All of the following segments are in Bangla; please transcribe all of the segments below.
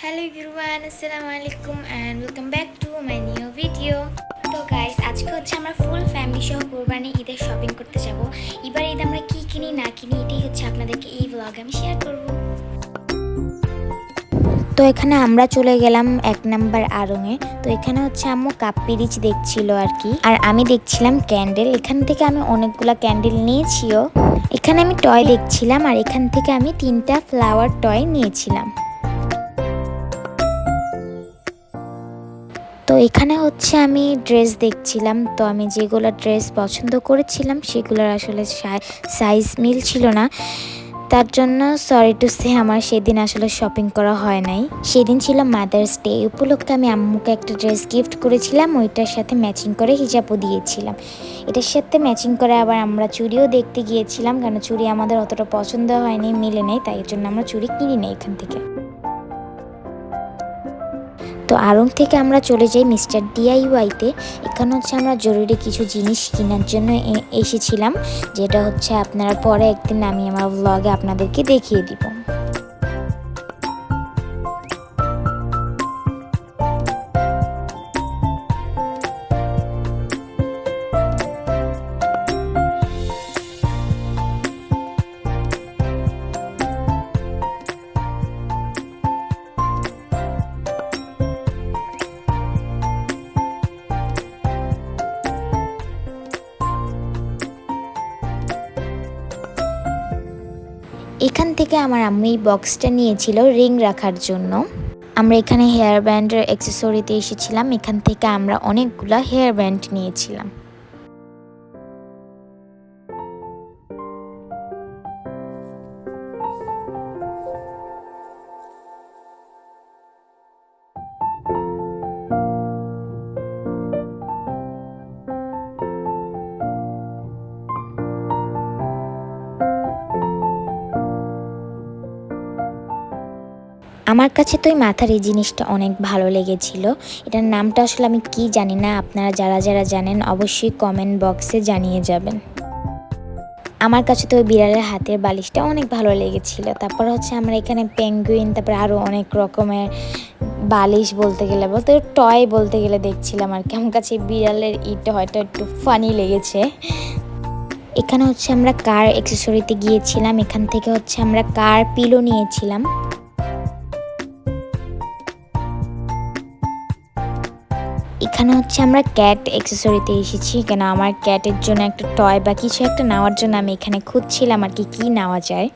হ্যালো এভরিওয়ান আসসালামু আলাইকুম and welcome back to my new video তো গাইস আজকে হচ্ছে আমরা ফুল ফ্যামিলি সহ কোরবানি ঈদের শপিং করতে যাব। এবার ঈদ আমরা কি কিনি, না কিনি, এটাই হচ্ছে আপনাদেরকে এই ব্লগ আমি শেয়ার করব। তো এখানে আমরা চলে গেলাম এক নাম্বার আড়ংয়ে তো এখানে হচ্ছে আম্মু কাপ পিরিচ দেখছিল আর কি। আর আমি দেখছিলাম ক্যান্ডেল এখান থেকে আমি অনেকগুলা ক্যান্ডেল নিয়েছিও এখানে আমি টয় দেখছিলাম আর এখান থেকে আমি তিনটা ফ্লাওয়ার টয় নিয়েছিলাম। তো এখানে হচ্ছে আমি ড্রেস দেখছিলাম। তো আমি যেগুলো ড্রেস পছন্দ করেছিলাম, সেগুলোর আসলে সাইজ মিল ছিল না। তার জন্য সরি টু সে আমার সেদিন আসলে শপিং করা হয় নাই। সেদিন ছিল মাদার্স ডে উপলক্ষে আমি আম্মুকে একটা ড্রেস গিফট করেছিলাম, ওইটার সাথে ম্যাচিং করে হিজাবও দিয়েছিলাম। এটার সাথে ম্যাচিং করে আবার আমরা চুড়িও দেখতে গিয়েছিলাম কারণ চুড়ি আমাদের অতটা পছন্দ হয়নি, মিলে নেই, তাই জন্য আমরা চুড়ি কিনি নেই এখান থেকে। তো আড়ং থেকে আমরা চলে যাই মিস্টার ডিআইওয়াইতে এখানে হচ্ছে আমরা জরুরি কিছু জিনিস কেনার জন্য এসেছিলাম, যেটা হচ্ছে আপনারা পরে একদিন আমি আমার ব্লগে আপনাদেরকে দেখিয়ে দিব। এখান থেকে আমার আম্মু এই বক্সটা নিয়েছিল রিং রাখার জন্য। আমরা এখানে হেয়ার ব্যান্ডের অ্যাক্সেসরিতে এসেছিলাম, এখান থেকে আমরা অনেকগুলো হেয়ার ব্যান্ড নিয়েছিলাম। আমার কাছে তো এই মাথার এই জিনিসটা অনেক ভালো লেগেছিল। এটার নামটা আসলে আমি কি জানি না, আপনারা যারা যারা জানেন অবশ্যই কমেন্ট বক্সে জানিয়ে যাবেন। আমার কাছে তো ওই বিড়ালের হাতের বালিশটা অনেক ভালো লেগেছিল। তারপর হচ্ছে আমরা এখানে পেঙ্গুইন তারপর আরও অনেক রকমের বালিশ বলতে গেলে, বলতে টয় বলতে গেলে দেখছিলাম আর কি। আমার কাছে বিড়ালের ইটা হয়তো একটু ফানি লেগেছে। এখানে হচ্ছে আমরা কার অ্যাক্সেসরিতে গিয়েছিলাম, এখান থেকে হচ্ছে আমরা কার পিলো নিয়েছিলাম। এখানে হচ্ছে আমরা ক্যাট অ্যাক্সেসরিতে এসেছি। কেন আমার ক্যাটের জন্য একটা টয় বা কিছু একটা নেওয়ার জন্য আমি এখানে খুঁজছিলাম আর কি কী নেওয়া যায়।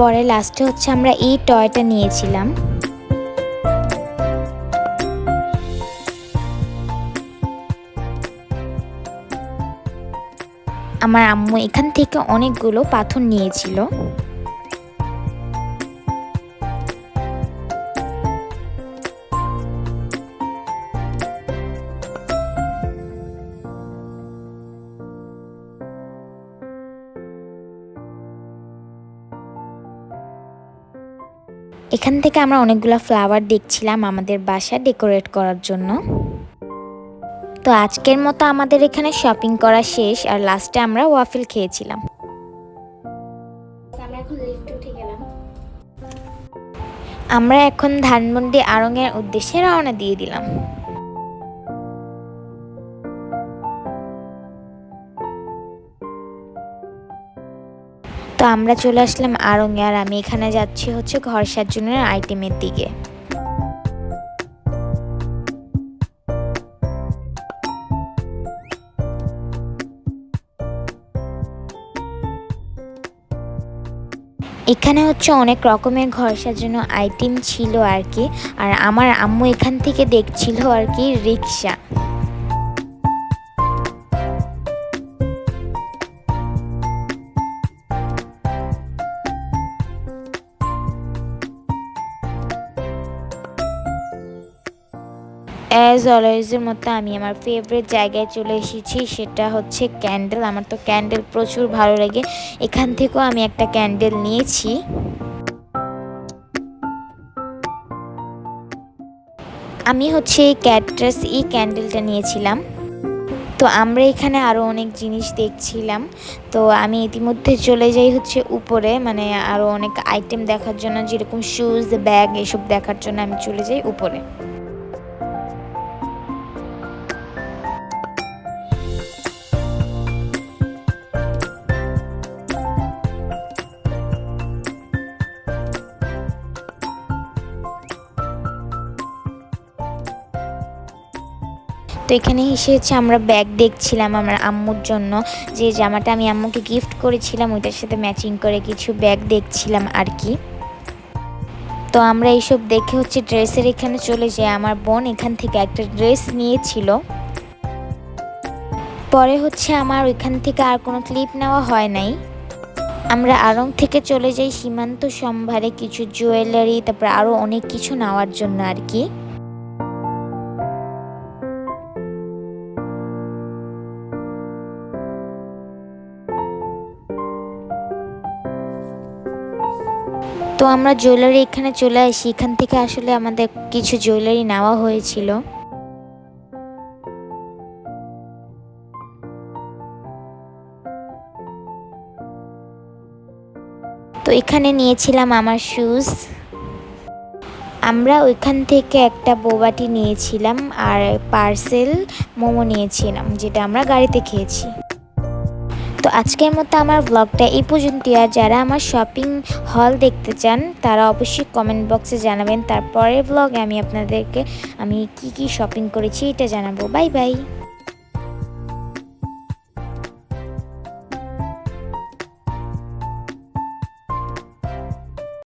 পরে লাস্টে হচ্ছে আমরা এই টয়টা নিয়েছিলাম। আমার আম্মু এখান থেকে অনেকগুলো পাথর নিয়েছিল। এখান থেকে আমরা অনেকগুলো ফ্লাওয়ার দেখছিলাম আমাদের বাসা ডেকোরেট করার জন্য। তো আজকের মতো আমাদের এখানে শপিং করা শেষ আর লাস্টে আমরা ওয়াফেল খেয়েছিলাম। আমরা এখন ধানমন্ডি আড়ঙের উদ্দেশ্যে রওনা দিয়ে দিলাম। তো আমরা চলে আসলাম আড়ংয়ে আর আমি এখানে যাচ্ছি হচ্ছে ঘর সাজানোর আইটেমের দিকে। এখানে হচ্ছে অনেক রকমের ঘর সাজানো আইটেম ছিল আর কি। আর আমার আম্মু এখান থেকে দেখছিল আর কি রিক্সা। অ্যাজ অলওয়েজের মতো আমি আমার ফেভারিট জায়গায় চলে এসেছি, সেটা হচ্ছে ক্যান্ডেল আমার তো ক্যান্ডেল প্রচুর ভালো লাগে। এখান থেকেও আমি একটা ক্যান্ডেল নিয়েছি। আমি হচ্ছে এই ক্যাটরাস এই ক্যান্ডেলটা নিয়েছিলাম। তো আমরা এখানে আরও অনেক জিনিস দেখছিলাম। তো আমি ইতিমধ্যে চলে যাই হচ্ছে উপরে মানে আরও অনেক আইটেম দেখার জন্য, যেরকম শুজ ব্যাগ এসব দেখার জন্য আমি চলে যাই উপরে। তো এখানে এসে হচ্ছে আমরা ব্যাগ দেখছিলাম আমার আম্মুর জন্য। যে জামাটা আমি আম্মুকে গিফট করেছিলাম, ওইটার সাথে ম্যাচিং করে কিছু ব্যাগ দেখছিলাম আর কি তো আমরা এইসব দেখে হচ্ছে ড্রেসের এখানে চলে যাই। আমার বোন এখান থেকে একটা ড্রেস নিয়েছিল। পরে হচ্ছে আমার ওইখান থেকে আর কোনো ক্লিপ নেওয়া হয় নাই। আমরা আরং থেকে চলে যাই সীমান্ত সম্ভারে কিছু জুয়েলারি তারপর আরও অনেক কিছু নেওয়ার জন্য আর কি তো আমরা জুয়েলারি এখানে চলে আসি। এখান থেকে আসলে আমাদের কিছু জুয়েলারি নেওয়া হয়েছিল। তো এখানে নিয়েছিলাম আমার শুজ আমরা ওইখান থেকে একটা বোবাটি নিয়েছিলাম আর পার্সেল মোমো নিয়েছিলাম, যেটা আমরা গাড়িতে খেয়েছি। তো আজকের মতো আমার ব্লগটা এই পর্যন্তই। আর যারা আমার শপিং হল দেখতে চান, তারা অবশ্যই কমেন্ট বক্সে জানাবেন। তারপরের ব্লগে আমি আপনাদেরকে, আমি কি কি শপিং করেছি এটা জানাব। Bye bye